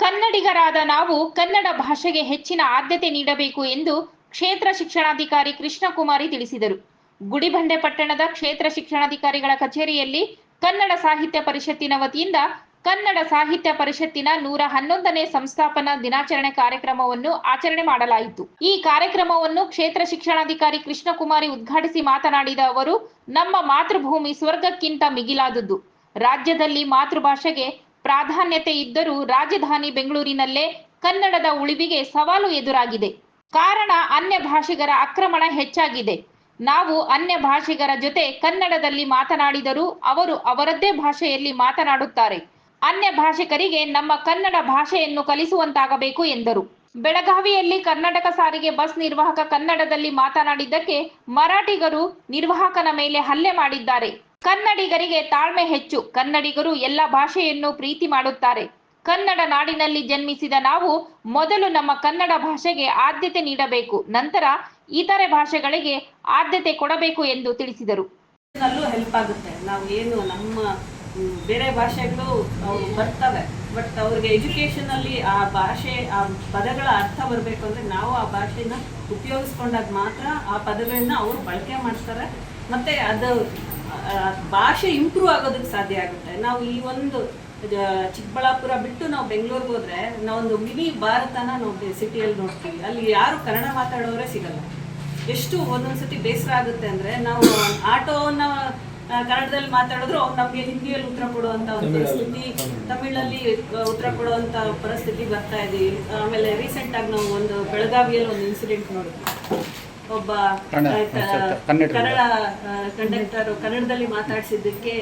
ಕನ್ನಡಿಗರಾದ ನಾವು ಕನ್ನಡ ಭಾಷೆಗೆ ಹೆಚ್ಚಿನ ಆದ್ಯತೆ ನೀಡಬೇಕು ಎಂದು ಕ್ಷೇತ್ರ ಶಿಕ್ಷಣಾಧಿಕಾರಿ ಕೃಷ್ಣಕುಮಾರಿ ತಿಳಿಸಿದರು. ಗುಡಿಬಂಡೆ ಪಟ್ಟಣದ ಕ್ಷೇತ್ರ ಶಿಕ್ಷಣಾಧಿಕಾರಿಗಳ ಕಚೇರಿಯಲ್ಲಿ ಕನ್ನಡ ಸಾಹಿತ್ಯ ಪರಿಷತ್ತಿನ ವತಿಯಿಂದ ಕನ್ನಡ ಸಾಹಿತ್ಯ ಪರಿಷತ್ತಿನ ನೂರ ಹನ್ನೊಂದನೇ ಸಂಸ್ಥಾಪನಾ ದಿನಾಚರಣೆ ಕಾರ್ಯಕ್ರಮವನ್ನು ಆಚರಣೆ ಮಾಡಲಾಯಿತು. ಈ ಕಾರ್ಯಕ್ರಮವನ್ನು ಕ್ಷೇತ್ರ ಶಿಕ್ಷಣಾಧಿಕಾರಿ ಕೃಷ್ಣಕುಮಾರಿ ಉದ್ಘಾಟಿಸಿ ಮಾತನಾಡಿದ ಅವರು, ನಮ್ಮ ಮಾತೃಭೂಮಿ ಸ್ವರ್ಗಕ್ಕಿಂತ ಮಿಗಿಲಾದುದು ರಾಜ್ಯದಲ್ಲಿ ಮಾತೃಭಾಷೆಗೆ ಪ್ರಾಧಾನ್ಯತೆ ಇದ್ದರೂ ರಾಜಧಾನಿ ಬೆಂಗಳೂರಿನಲ್ಲೇ ಕನ್ನಡದ ಉಳಿವಿಗೆ ಸವಾಲು ಎದುರಾಗಿದೆ. ಕಾರಣ ಅನ್ಯ ಭಾಷಿಗರ ಆಕ್ರಮಣ ಹೆಚ್ಚಾಗಿದೆ. ನಾವು ಅನ್ಯ ಭಾಷಿಗರ ಜೊತೆ ಕನ್ನಡದಲ್ಲಿ ಮಾತನಾಡಿದರೂ ಅವರು ಅವರದ್ದೇ ಭಾಷೆಯಲ್ಲಿ ಮಾತನಾಡುತ್ತಾರೆ. ಅನ್ಯ ಭಾಷಿಕರಿಗೆ ನಮ್ಮ ಕನ್ನಡ ಭಾಷೆಯನ್ನು ಕಲಿಸುವಂತಾಗಬೇಕು ಎಂದರು. ಬೆಳಗಾವಿಯಲ್ಲಿ ಕರ್ನಾಟಕ ಸಾರಿಗೆ ಬಸ್ ನಿರ್ವಾಹಕ ಕನ್ನಡದಲ್ಲಿ ಮಾತನಾಡಿದ್ದಕ್ಕೆ ಮರಾಠಿಗರು ನಿರ್ವಾಹಕನ ಮೇಲೆ ಹಲ್ಲೆ ಮಾಡಿದ್ದಾರೆ. ಕನ್ನಡಿಗರಿಗೆ ತಾಳ್ಮೆ ಹೆಚ್ಚು. ಕನ್ನಡಿಗರು ಎಲ್ಲ ಭಾಷೆಯನ್ನು ಪ್ರೀತಿ ಮಾಡುತ್ತಾರೆ. ಕನ್ನಡ ನಾಡಿನಲ್ಲಿ ಜನ್ಮಿಸಿದ ನಾವು ಮೊದಲು ನಮ್ಮ ಕನ್ನಡ ಭಾಷೆಗೆ ಆದ್ಯತೆ ನೀಡಬೇಕು, ನಂತರ ಇತರೆ ಭಾಷೆಗಳಿಗೆ ಆದ್ಯತೆ ಕೊಡಬೇಕು ಎಂದು ತಿಳಿಸಿದರು. ಹೆಲ್ಪ್ ಆಗುತ್ತೆ. ನಾವು ಏನು ನಮ್ಮ ಬೇರೆ ಭಾಷೆಗಳು ಅವ್ರು ಬರ್ತವೆ ಬಟ್ ಅವ್ರಿಗೆ ಅಲ್ಲಿ ಆ ಭಾಷೆ, ಆ ಪದಗಳ ಅರ್ಥ ಬರಬೇಕು ಅಂದರೆ ನಾವು ಆ ಭಾಷೆನ ಉಪಯೋಗಿಸ್ಕೊಂಡಾಗ ಮಾತ್ರ ಆ ಪದಗಳನ್ನ ಅವರು ಬಳಕೆ ಮಾಡ್ತಾರೆ. ಮತ್ತೆ ಅದು ಭಾಷೆ ಇಂಪ್ರೂವ್ ಆಗೋದಕ್ಕೆ ಸಾಧ್ಯ ಆಗುತ್ತೆ. ನಾವು ಈ ಒಂದು ಚಿಕ್ಕಬಳ್ಳಾಪುರ ಬಿಟ್ಟು ನಾವು ಬೆಂಗಳೂರಿಗೆ ಹೋದ್ರೆ ನಾವೊಂದು ಮಿನಿ ಭಾರತನ ನಾವು ಸಿಟಿಯಲ್ಲಿ ನೋಡ್ತೀವಿ. ಅಲ್ಲಿ ಯಾರು ಕನ್ನಡ ಮಾತಾಡೋರೇ ಸಿಗಲ್ಲ. ಎಷ್ಟು ಒಂದೊಂದ್ಸತಿ ಬೇಸರ ಆಗುತ್ತೆ ಅಂದ್ರೆ ನಾವು ಆಟೋನ ಕನ್ನಡದಲ್ಲಿ ಮಾತಾಡಿದ್ರು ಅವ್ರು ನಮಗೆ ಹಿಂದಿಯಲ್ಲಿ ಉತ್ತರ ಕೊಡುವಂತ ಒಂದು ಪರಿಸ್ಥಿತಿ ತಮಿಳಲ್ಲಿ ಉತ್ತರ ಕೊಡುವಂತ ಪರಿಸ್ಥಿತಿ ಬರ್ತಾ ಇದೆ. ಆಮೇಲೆ ರೀಸೆಂಟ್ ಆಗಿ ನಾವು ಒಂದು ಬೆಳಗಾವಿಯಲ್ಲಿ ಒಂದು ಇನ್ಸಿಡೆಂಟ್ ನೋಡಿದ್ವಿ. ಒಬ್ಬ. ಕನ್ನಡ ಕಂಡಕ್ಟರ್ ಕನ್ನಡದಲ್ಲಿ ಮಾತಾಡಿಸಿದ್ದಕ್ಕೆ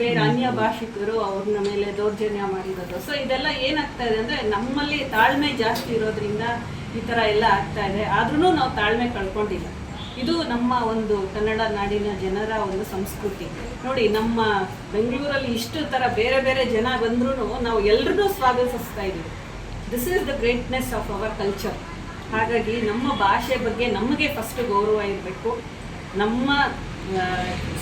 ಬೇರೆ ಅನ್ಯ ಭಾಷಿಕರು ಅವ್ರನ್ನ ಮೇಲೆ ದೌರ್ಜನ್ಯ ಮಾಡಿರೋದು. ಸೊ ಇದೆಲ್ಲ ಏನಾಗ್ತಾ ಇದೆ ಅಂದ್ರೆ ನಮ್ಮಲ್ಲಿ ತಾಳ್ಮೆ ಜಾಸ್ತಿ ಇರೋದ್ರಿಂದ ಈ ತರ ಎಲ್ಲ ಆಗ್ತಾ ಇದೆ. ಆದ್ರೂ ನಾವು ತಾಳ್ಮೆ ಕಳ್ಕೊಂಡಿಲ್ಲ. ಇದು ನಮ್ಮ ಒಂದು ಕನ್ನಡ ನಾಡಿನ ಜನರ ಒಂದು ಸಂಸ್ಕೃತಿ. ನೋಡಿ, ನಮ್ಮ ಬೆಂಗಳೂರಲ್ಲಿ ಇಷ್ಟು ತರ ಬೇರೆ ಬೇರೆ ಜನ ಬಂದ್ರೂ ನಾವು ಎಲ್ರನ್ನೂ ಸ್ವಾಗತಿಸ್ತಾ ಇದ್ದೀವಿ. This is the greatness of our culture ಹಾಗಾಗಿ ನಮ್ಮ ಭಾಷೆ ಬಗ್ಗೆ ನಮಗೆ ಫಸ್ಟ್ ಗೌರವ ಇರಬೇಕು. ನಮ್ಮ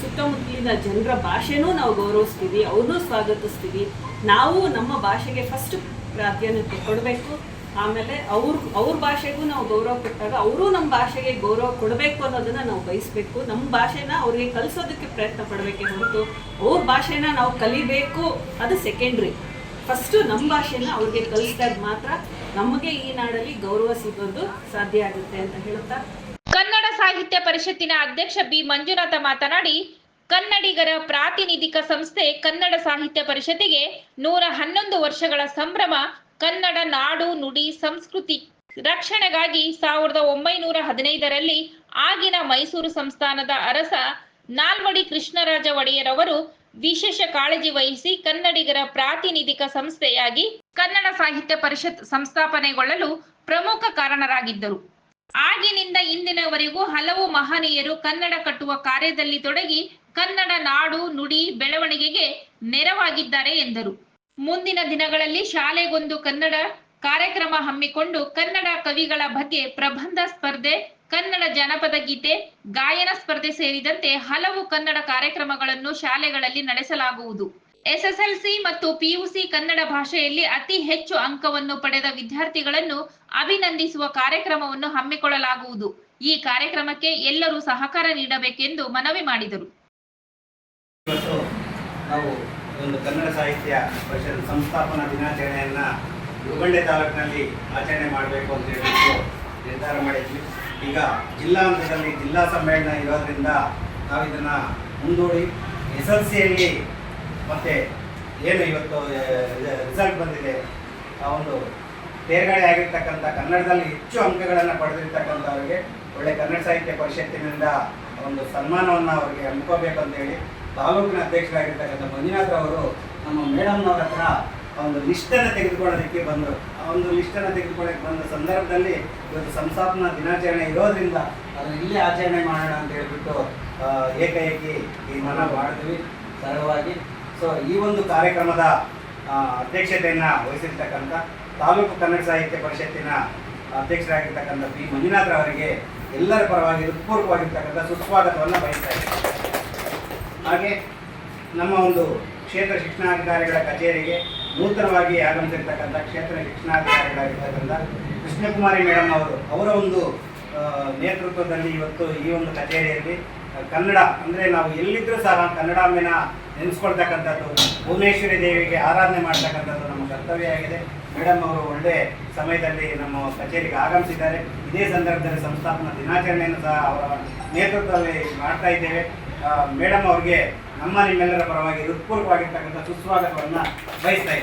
ಸುತ್ತಮುತ್ತಲಿನ ಜನರ ಭಾಷೆನೂ ನಾವು ಗೌರವಿಸ್ತೀವಿ, ಅವ್ರನ್ನೂ ಸ್ವಾಗತಿಸ್ತೀವಿ. ನಾವು ನಮ್ಮ ಭಾಷೆಗೆ ಫಸ್ಟ್ ಪ್ರಾಧಾನ್ಯತೆ ಕೊಡಬೇಕು. ಆಮೇಲೆ ಅವ್ರ ಅವ್ರ ಭಾಷೆಗೂ ನಾವು ಗೌರವ ಕೊಟ್ಟಾಗ ಅವರು ನಮ್ಮ ಭಾಷೆಗೆ ಗೌರವ ಕೊಡಬೇಕು ಅನ್ನೋದನ್ನ ನಾವು ಬಯಸಬೇಕು. ನಮ್ಮ ಭಾಷೆನ ಅವ್ರಿಗೆ ಕಲಿಸೋದಕ್ಕೆ ಪ್ರಯತ್ನ ಪಡಬೇಕೆ ಹೊರತು ಅವ್ರ ಭಾಷೆನ ನಾವು ಕಲಿಬೇಕು ಅದು ಸೆಕೆಂಡ್ರಿ ಫಸ್ಟ್ ನಮ್ಮ ಭಾಷೆನ ಅವ್ರಿಗೆ ಕಲಿಸಿದಾಗ ಮಾತ್ರ ನಮಗೆ ಈ ನಾಡಲ್ಲಿ ಗೌರವ ಸಿಗೋದು ಸಾಧ್ಯ ಆಗುತ್ತೆ ಅಂತ ಹೇಳುತ್ತಾ? ಕನ್ನಡ ಸಾಹಿತ್ಯ ಪರಿಷತ್ತಿನ ಅಧ್ಯಕ್ಷ ಬಿ. ಮಂಜುನಾಥ ಮಾತನಾಡಿ, ಕನ್ನಡಿಗರ ಪ್ರಾತಿನಿಧಿಕ ಸಂಸ್ಥೆ ಕನ್ನಡ ಸಾಹಿತ್ಯ ಪರಿಷತ್ತಿಗೆ ನೂರ ಹನ್ನೊಂದು ವರ್ಷಗಳ ಸಂಭ್ರಮ ಕನ್ನಡ ನಾಡು ನುಡಿ ಸಂಸ್ಕೃತಿ ರಕ್ಷಣೆಗಾಗಿ ಸಾವಿರದ ಒಂಬೈನೂರ ಹದಿನೈದರಲ್ಲಿ ಆಗಿನ ಮೈಸೂರು ಸಂಸ್ಥಾನದ ಅರಸ ನಾಲ್ವಡಿ ಕೃಷ್ಣರಾಜ ಒಡೆಯರ್ ಅವರು ವಿಶೇಷ ಕಾಳಜಿ ವಹಿಸಿ ಕನ್ನಡಿಗರ ಪ್ರಾತಿನಿಧಿಕ ಸಂಸ್ಥೆಯಾಗಿ ಕನ್ನಡ ಸಾಹಿತ್ಯ ಪರಿಷತ್ ಸಂಸ್ಥಾಪನೆಗೊಳ್ಳಲು ಪ್ರಮುಖ ಕಾರಣರಾಗಿದ್ದರು. ಆಗಿನಿಂದ ಇಂದಿನವರೆಗೂ ಹಲವು ಮಹನೀಯರು ಕನ್ನಡ ಕಟ್ಟುವ ಕಾರ್ಯದಲ್ಲಿ ತೊಡಗಿ ಕನ್ನಡ ನಾಡು ನುಡಿ ಬೆಳವಣಿಗೆಗೆ ನೆರವಾಗಿದ್ದಾರೆ ಎಂದರು. ಮುಂದಿನ ದಿನಗಳಲ್ಲಿ ಶಾಲೆಗೊಂದು ಕನ್ನಡ ಕಾರ್ಯಕ್ರಮ ಹಮ್ಮಿಕೊಂಡು ಕನ್ನಡ ಕವಿಗಳ ಬಗ್ಗೆ ಪ್ರಬಂಧ ಸ್ಪರ್ಧೆ, ಕನ್ನಡ ಜನಪದ ಗೀತೆ, ಗಾಯನ ಸ್ಪರ್ಧೆ ಸೇರಿದಂತೆ ಹಲವು ಕನ್ನಡ ಕಾರ್ಯಕ್ರಮಗಳನ್ನು ಶಾಲೆಗಳಲ್ಲಿ ನಡೆಸಲಾಗುವುದು. ಎಸ್ಎಸ್ಎಲ್ಸಿ ಮತ್ತು ಪಿಯುಸಿ ಕನ್ನಡ ಭಾಷೆಯಲ್ಲಿ ಅತಿ ಹೆಚ್ಚು ಅಂಕವನ್ನು ಪಡೆದ ವಿದ್ಯಾರ್ಥಿಗಳನ್ನು ಅಭಿನಂದಿಸುವ ಕಾರ್ಯಕ್ರಮವನ್ನು ಹಮ್ಮಿಕೊಳ್ಳಲಾಗುವುದು. ಈ ಕಾರ್ಯಕ್ರಮಕ್ಕೆ ಎಲ್ಲರೂ ಸಹಕಾರ ನೀಡಬೇಕೆಂದು ಮನವಿ ಮಾಡಿದರು. ಒಂದು ಕನ್ನಡ ಸಾಹಿತ್ಯ ಪರಿಷತ್ ಸಂಸ್ಥಾಪನಾ ದಿನಾಚರಣೆಯನ್ನು ಗುರುಬಂಡೆ ತಾಲೂಕಿನಲ್ಲಿ ಆಚರಣೆ ಮಾಡಬೇಕು ಅಂತ ಹೇಳಿಬಿಟ್ಟು ನಿರ್ಧಾರ ಮಾಡಿದ್ವಿ. ಈಗ ಜಿಲ್ಲಾ ಹಂತದಲ್ಲಿ ಜಿಲ್ಲಾ ಸಮ್ಮೇಳನ ಇರೋದ್ರಿಂದ ನಾವು ಇದನ್ನು ಮುಂದೂಡಿ ಎಸ್ ಎಲ್ ಸಿಯಲ್ಲಿ ಮತ್ತು ಏನು ಇವತ್ತು ರಿಸಲ್ಟ್ ಬಂದಿದೆ, ಆ ಒಂದು ತೇರ್ಗಡೆ ಆಗಿರ್ತಕ್ಕಂಥ ಕನ್ನಡದಲ್ಲಿ ಹೆಚ್ಚು ಅಂಕಗಳನ್ನು ಪಡೆದಿರ್ತಕ್ಕಂಥವ್ರಿಗೆ ಒಳ್ಳೆ ಕನ್ನಡ ಸಾಹಿತ್ಯ ಪರಿಷತ್ತಿನಿಂದ ಒಂದು ಸನ್ಮಾನವನ್ನು ಅವರಿಗೆ ಹಮ್ಮಿಕೋಬೇಕಂತ ಹೇಳಿ ತಾಲೂಕಿನ ಅಧ್ಯಕ್ಷರಾಗಿರ್ತಕ್ಕಂಥ ಮಂಜುನಾಥ್ ಅವರು ನಮ್ಮ ಮೇಡಮ್ನವ್ರ ಹತ್ರ ಒಂದು ಲಿಸ್ಟನ್ನು ತೆಗೆದುಕೊಳ್ಳೋದಕ್ಕೆ ಬಂದರು. ಆ ಒಂದು ಲಿಸ್ಟನ್ನು ತೆಗೆದುಕೊಳ್ಳೋಕೆ ಬಂದ ಸಂದರ್ಭದಲ್ಲಿ ಇವತ್ತು ಸಂಸ್ಥಾಪನಾ ದಿನಾಚರಣೆ ಇರೋದ್ರಿಂದ ಅದನ್ನು ಇಲ್ಲಿ ಆಚರಣೆ ಮಾಡೋಣ ಅಂತ ಹೇಳ್ಬಿಟ್ಟು ಏಕಾಏಕಿ ಈ ಮನ ಮಾಡಿದ್ವಿ ಸರಳವಾಗಿ. ಸೊ ಈ ಒಂದು ಕಾರ್ಯಕ್ರಮದ ಅಧ್ಯಕ್ಷತೆಯನ್ನು ವಹಿಸಿರ್ತಕ್ಕಂಥ ತಾಲೂಕು ಕನ್ನಡ ಸಾಹಿತ್ಯ ಪರಿಷತ್ತಿನ ಅಧ್ಯಕ್ಷರಾಗಿರ್ತಕ್ಕಂಥ ಪಿ ಮಂಜುನಾಥ್ ಅವರಿಗೆ ಎಲ್ಲರ ಪರವಾಗಿ ಹೃತ್ಪೂರ್ವವಾಗಿರ್ತಕ್ಕಂಥ ಸುಸ್ವಾಗತವನ್ನು ಬಯಸ್ತಾ ಇದ್ದೇನೆ. ಹಾಗೆ ನಮ್ಮ ಒಂದು ಕ್ಷೇತ್ರ ಶಿಕ್ಷಣಾಧಿಕಾರಿಗಳ ಕಚೇರಿಗೆ ನೂತನವಾಗಿ ಆಗಮಿಸಿರ್ತಕ್ಕಂಥ ಕ್ಷೇತ್ರ ಶಿಕ್ಷಣಾಧಿಕಾರಿಗಳಾಗಿರ್ತಕ್ಕಂಥ ಕೃಷ್ಣಕುಮಾರಿ ಮೇಡಮ್ ಅವರು, ಅವರ ಒಂದು ನೇತೃತ್ವದಲ್ಲಿ ಇವತ್ತು ಈ ಒಂದು ಕಚೇರಿಯಲ್ಲಿ ಕನ್ನಡ ಅಂದರೆ ನಾವು ಎಲ್ಲಿದ್ದರೂ ಸಹ ಕನ್ನಡಾಂಬೆನ ನೆನೆಸ್ಕೊಳ್ತಕ್ಕಂಥದ್ದು, ಭುವನೇಶ್ವರಿ ದೇವಿಗೆ ಆರಾಧನೆ ಮಾಡ್ತಕ್ಕಂಥದ್ದು ನಮ್ಮ ಕರ್ತವ್ಯ ಆಗಿದೆ. ಮೇಡಮ್ ಅವರು ಒಳ್ಳೆ ಸಮಯದಲ್ಲಿ ನಮ್ಮ ಕಚೇರಿಗೆ ಆಗಮಿಸಿದ್ದಾರೆ. ಇದೇ ಸಂದರ್ಭದಲ್ಲಿ ಸಂಸ್ಥಾಪನಾ ದಿನಾಚರಣೆಯನ್ನು ಸಹ ಅವರ ನೇತೃತ್ವದಲ್ಲಿ ಮಾಡ್ತಾ ಇದ್ದೇವೆ. ಮೇಡಮ್ ಅವರಿಗೆ ನಮ್ಮ ನಿಮ್ಮೆಲ್ಲರ ಪರವಾಗಿ ಹೃತ್ಪೂರ್ವವಾಗಿರ್ತಕ್ಕಂಥ ಸುಸ್ವಾಗತವನ್ನು ಬಯಸ್ತಾ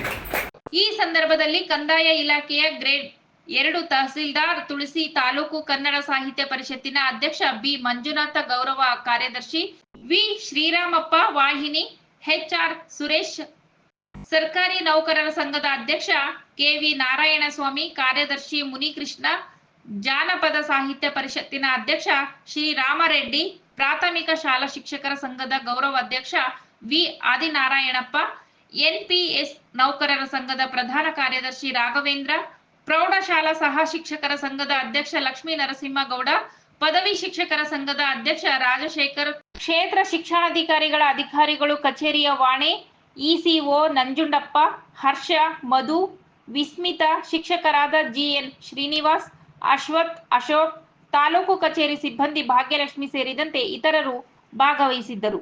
ಈ ಸಂದರ್ಭದಲ್ಲಿ ಕಂದಾಯ ಇಲಾಖೆಯ ಗ್ರೇಡ್ ಎರಡು ತಹಸೀಲ್ದಾರ್ ತುಳಸಿ ತಾಲೂಕು ಕನ್ನಡ ಸಾಹಿತ್ಯ ಪರಿಷತ್ತಿನ ಅಧ್ಯಕ್ಷ ಬಿ ಮಂಜುನಾಥ ಗೌರವ ಕಾರ್ಯದರ್ಶಿ, ವಿ ಶ್ರೀರಾಮಪ್ಪ ವಾಹಿನಿ ಎಚ್ಆರ್ ಸುರೇಶ್, ಸರ್ಕಾರಿ ನೌಕರರ ಸಂಘದ ಅಧ್ಯಕ್ಷ ಕೆವಿ ನಾರಾಯಣಸ್ವಾಮಿ, ಕಾರ್ಯದರ್ಶಿ ಮುನಿಕೃಷ್ಣ, ಜಾನಪದ ಸಾಹಿತ್ಯ ಪರಿಷತ್ತಿನ ಅಧ್ಯಕ್ಷ ಶ್ರೀ ರಾಮರೆಡ್ಡಿ ಪ್ರಾಥಮಿಕ ಶಾಲಾ ಶಿಕ್ಷಕರ ಸಂಘದ ಗೌರವ ಅಧ್ಯಕ್ಷ ವಿ ಆದಿನಾರಾಯಣಪ್ಪ, ಎನ್ಪಿಎಸ್ ನೌಕರರ ಸಂಘದ ಪ್ರಧಾನ ಕಾರ್ಯದರ್ಶಿ ರಾಘವೇಂದ್ರ, ಪ್ರೌಢಶಾಲಾ ಸಹ ಶಿಕ್ಷಕರ ಸಂಘದ ಅಧ್ಯಕ್ಷ ಲಕ್ಷ್ಮೀ ನರಸಿಂಹಗೌಡ, ಪದವಿ ಶಿಕ್ಷಕರ ಸಂಘದ ಅಧ್ಯಕ್ಷ ರಾಜಶೇಖರ್, ಕ್ಷೇತ್ರ ಶಿಕ್ಷಣಾಧಿಕಾರಿಗಳ ಅಧಿಕಾರಿಗಳು ಕಚೇರಿಯ ವಾಣಿ, ಇಸಿಒ ನಂಜುಂಡಪ್ಪ, ಹರ್ಷ, ಮಧು, ವಿಸ್ಮಿತ, ಶಿಕ್ಷಕರಾದ ಜಿಎನ್ ಶ್ರೀನಿವಾಸ್, ಅಶ್ವಥ್, ಅಶೋಕ್ ತಾಲೂಕು ಕಚೇರಿ ಸಿಬ್ಬಂದಿ ಭಾಗ್ಯಲಕ್ಷ್ಮಿ ಸೇರಿದಂತೆ ಇತರರು ಭಾಗವಹಿಸಿದ್ದರು.